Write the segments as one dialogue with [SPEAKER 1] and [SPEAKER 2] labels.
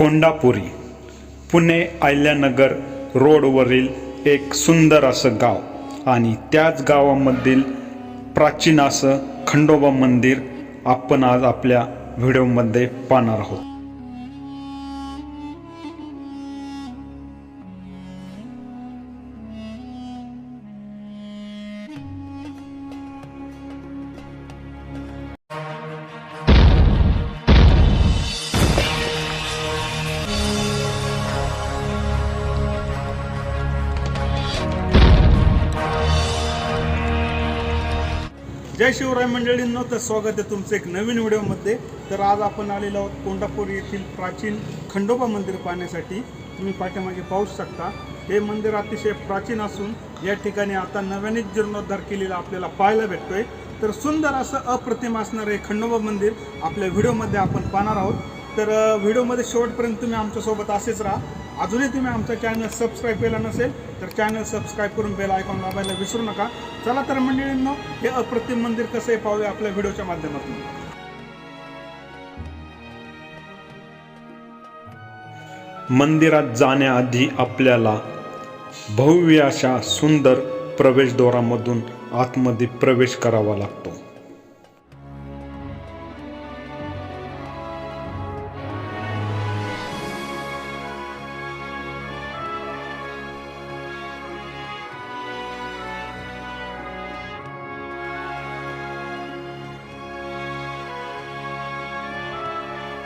[SPEAKER 1] कोंडापुरी पुणे अहिल्यानगर रोडवरील एक सुंदर असं गाव आणि त्याच गावामधील प्राचीन असं खंडोबा मंदिर आपण आज आपल्या व्हिडिओमध्ये पाहणार आहोत. जय शिवराय मंडळींनो तर स्वागत आहे तुमचं एक नवीन व्हिडिओमध्ये. तर आज आपण आलेलो आहोत कोंडापूर येथील प्राचीन खंडोबा मंदिर पाहण्यासाठी. तुम्ही पाठीमागे पाहू शकता. हे मंदिर अतिशय प्राचीन असून या ठिकाणी आता नव्याने जीर्णोद्धार केलेला आपल्याला पाहायला भेटतोय. तर सुंदर असं अप्रतिम असणारं हे खंडोबा मंदिर आपल्या व्हिडिओमध्ये आपण पाहणार आहोत. तर व्हिडिओमध्ये शेवटपर्यंत तुम्ही आमच्यासोबत असेच राहा. अजूनही तुम्ही आमचा चॅनल सबस्क्राईब केला नसेल तर चॅनल सबस्क्राईब करून बेल आयकॉन दाबायला विसरू नका. चला तर मंडळींनो हे अप्रतिम मंदिर कसं आहे पाहूया आपल्या व्हिडिओच्या माध्यमातून. मंदिरात जाण्याआधी आपल्याला भव्य अशा सुंदर प्रवेशद्वारामधून आतमध्ये प्रवेश करावा लागतो.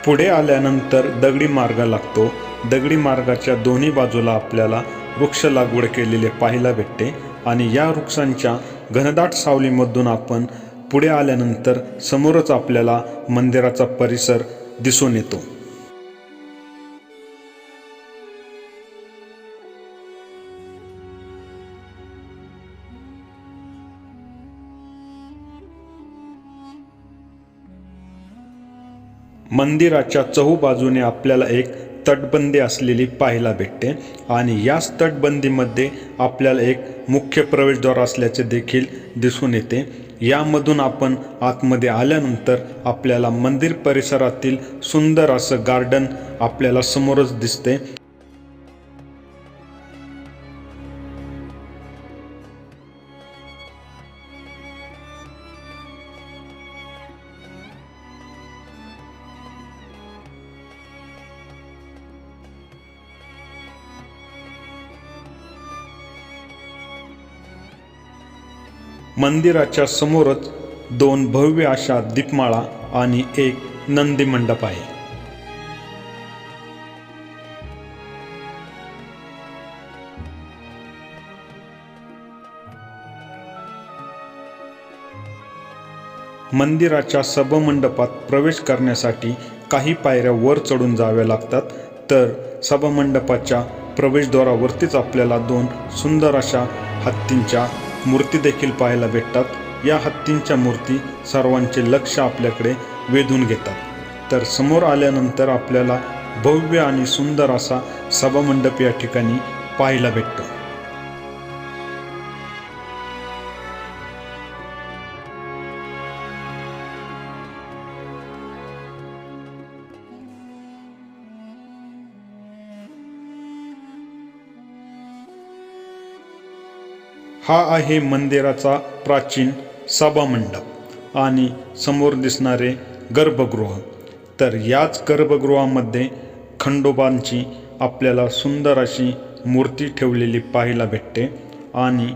[SPEAKER 1] पुढे आल्यानंतर दगडी मार्ग लागतो. दगडी मार्गाच्या दोन्ही बाजूला आपल्याला वृक्ष लागवड केलेले पाहायला भेटते आणि या वृक्षांच्या घनदाट सावलीमधून आपण पुढे आल्यानंतर समोरच आपल्याला मंदिराचा परिसर दिसून येतो. मंदिराच्या चहूबाजूने आपल्याला एक तटबंदी असलेली पाहायला भेटते. आणि याच तटबंदीमध्ये आपल्याला एक मुख्य प्रवेशद्वार असल्याचे देखील दिसून येते. यामधून आपण आतमध्ये आल्यानंतर आपल्याला मंदिर परिसरातील सुंदर असं गार्डन आपल्याला समोरच दिसते. मंदिराच्या समोरच दोन भव्य अशा दीपमाळा आणि एक नंदी मंडप आहे. मंदिराच्या सभामंडपात प्रवेश करण्यासाठी काही पायऱ्या वर चढून जाव्या लागतात तर सभामंडपाच्या प्रवेशद्वारावरतीच आपल्याला दोन सुंदर अशा हत्तींच्या मूर्ती देखील पाहायला भेटतात. या हत्तींच्या मूर्ती सर्वांचे लक्ष आपल्याकडे वेधून घेतात. तर समोर आल्यानंतर आपल्याला भव्य आणि सुंदर असा सभामंडप या ठिकाणी पाहायला भेटतो. हा आहे मंदिराचा प्राचीन सभामंडप आणि समोर दिसणारे गर्भगृह. तर याच गर्भगृहामध्ये खंडोबांची आपल्याला सुंदर अशी मूर्ती ठेवलेली पाहायला भेटते आणि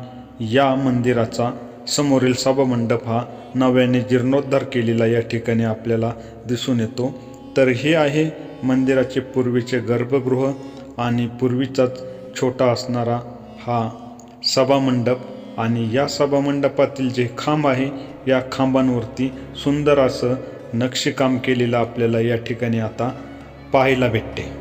[SPEAKER 1] या मंदिराचा समोरील सभामंडप हा नव्याने जीर्णोद्धार केलेला या ठिकाणी आपल्याला दिसून येतो. तर हे आहे मंदिराचे पूर्वीचे गर्भगृह आणि पूर्वीचाच छोटा असणारा हा सभामंडप आणि या सभामंडपातील जे खांब आहे या खांबांवरती सुंदर असं नक्षीकाम केलेलं आपल्याला या ठिकाणी आता पाहायला भेटते.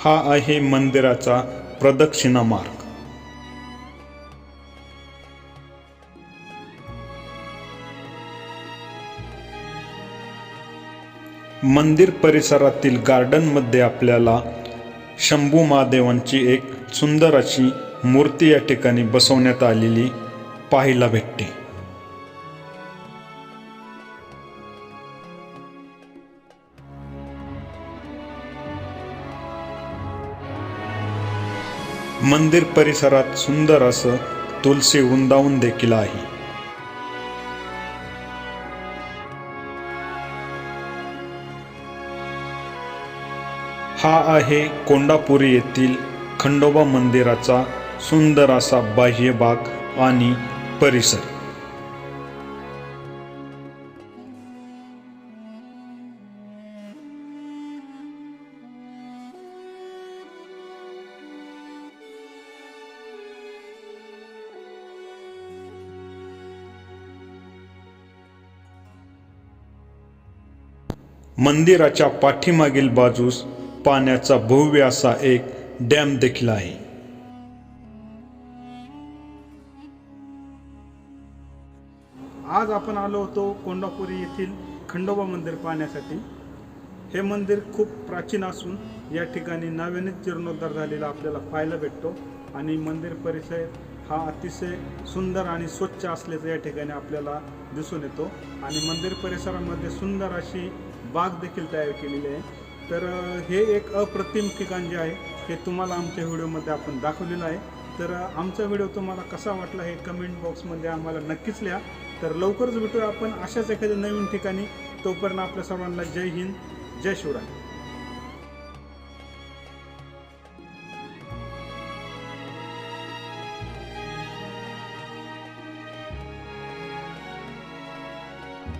[SPEAKER 1] हा आहे मंदिराचा प्रदक्षिणा मार्ग मंदिर परिसरातील गार्डनमध्ये आपल्याला शंभू महादेवांची एक सुंदर अशी मूर्ती या ठिकाणी बसवण्यात आलेली पाहायला भेटते. मंदिर परिसरात सुंदर असं तुलसी वृंदावन देखील आहे. हा आहे कोंडापुरी येथील खंडोबा मंदिराचा सुंदर असा बाह्य भाग आणि परिसर. मंदिराच्या पाठीमागील बाजूस पाण्याचा भव्य असा एक डॅम देखील आहे.
[SPEAKER 2] आज आपण आलो होतो कोंडापुरी येथील खंडोबा मंदिर पाहण्यासाठी. हे मंदिर खूप प्राचीन असून या ठिकाणी नव्याने जीर्णोद्धार झालेला आपल्याला पाहायला भेटतो आणि मंदिर परिसर हा अतिशय सुंदर आणि स्वच्छ असल्याचं या ठिकाणी आपल्याला दिसून येतो. आणि मंदिर परिसरामध्ये सुंदर अशी बाग देखील तयार केलेली आहे. तर हे एक अप्रतिम ठिकाण जे आहे हे तुम्हाला आमच्या व्हिडिओमध्ये आपण दाखवलेलं आहे. तर आमचा व्हिडिओ तुम्हाला कसा वाटला हे कमेंट बॉक्समध्ये आम्हाला नक्कीच लिहा. तर लवकरच भेटूया आपण अशाच एखाद्या नवीन ठिकाणी. तोपर्यंत आपल्या सर्वांना जय हिंद जय शिवराय.